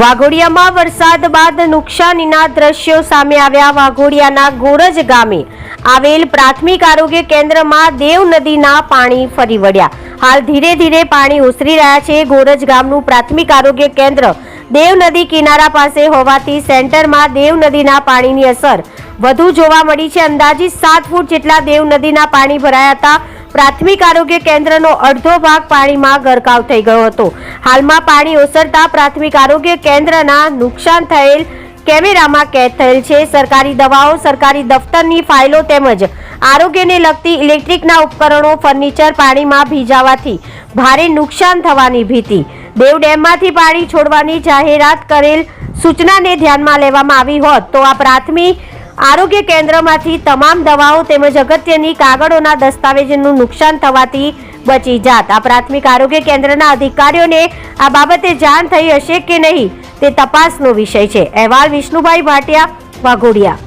વાઘોડિયામાં વરસાદ બાદ નુકસાનીના દ્રશ્યો સામે આવ્યા વાઘોડિયાના ગોરજ ગામે. આવેલ પ્રાથમિક આરોગ્ય કેન્દ્રમાં દેવ નદીના પાણી ફરી વળ્યા. હાલ ધીરે ધીરે પાણી ઓસરી રહ્યા છે. ગોરજ ગામનું પ્રાથમિક આરોગ્ય કેન્દ્ર દેવ નદી કિનારા પાસે હોવાથી સેન્ટરમાં દેવ નદીના પાણીની અસર વધુ જોવા મળી છે. અંદાજિત સાત ફૂટ જેટલા દેવ નદીના પાણી ભરાયા હતા. પ્રાથમિક આરોગ્ય કેન્દ્રનો અડધો ભાગ પાણીમાં ગરકાવ થઈ ગયો હતો. હાલમાં પાણી ઓસરતા પ્રાથમિક આરોગ્ય કેન્દ્રના નુકસાન થયેલ કેમેરામાં કેદ થયેલ છે. સરકારી દવાઓ, સરકારી દફતરની ફાઇલો તેમજ આરોગ્યને લગતી ઇલેક્ટ્રિકના ઉપકરણો, ફર્નિચર પાણીમાં ભીજાવાથી ભારે નુકસાન થવાની ભીતિ. દેવ ડેમમાંથી પાણી છોડવાની જાહેરાત કરેલ સૂચનાને ધ્યાનમાં લેવામાં આવી હોત તો આ પ્રાથમિક આરોગ્ય કેન્દ્રમાંથી તમામ દવાઓ તેમજ અગત્યની કાગળોના દસ્તાવેજનું નુકસાન થવાથી બચી જાત. આ પ્રાથમિક આરોગ્ય કેન્દ્રના અધિકારીઓને આ બાબતે જાણ થઈ હશે કે નહીં તે તપાસનો વિષય છે. અહેવાલ વિષ્ણુભાઈ ભાટિયા વાઘોડિયા.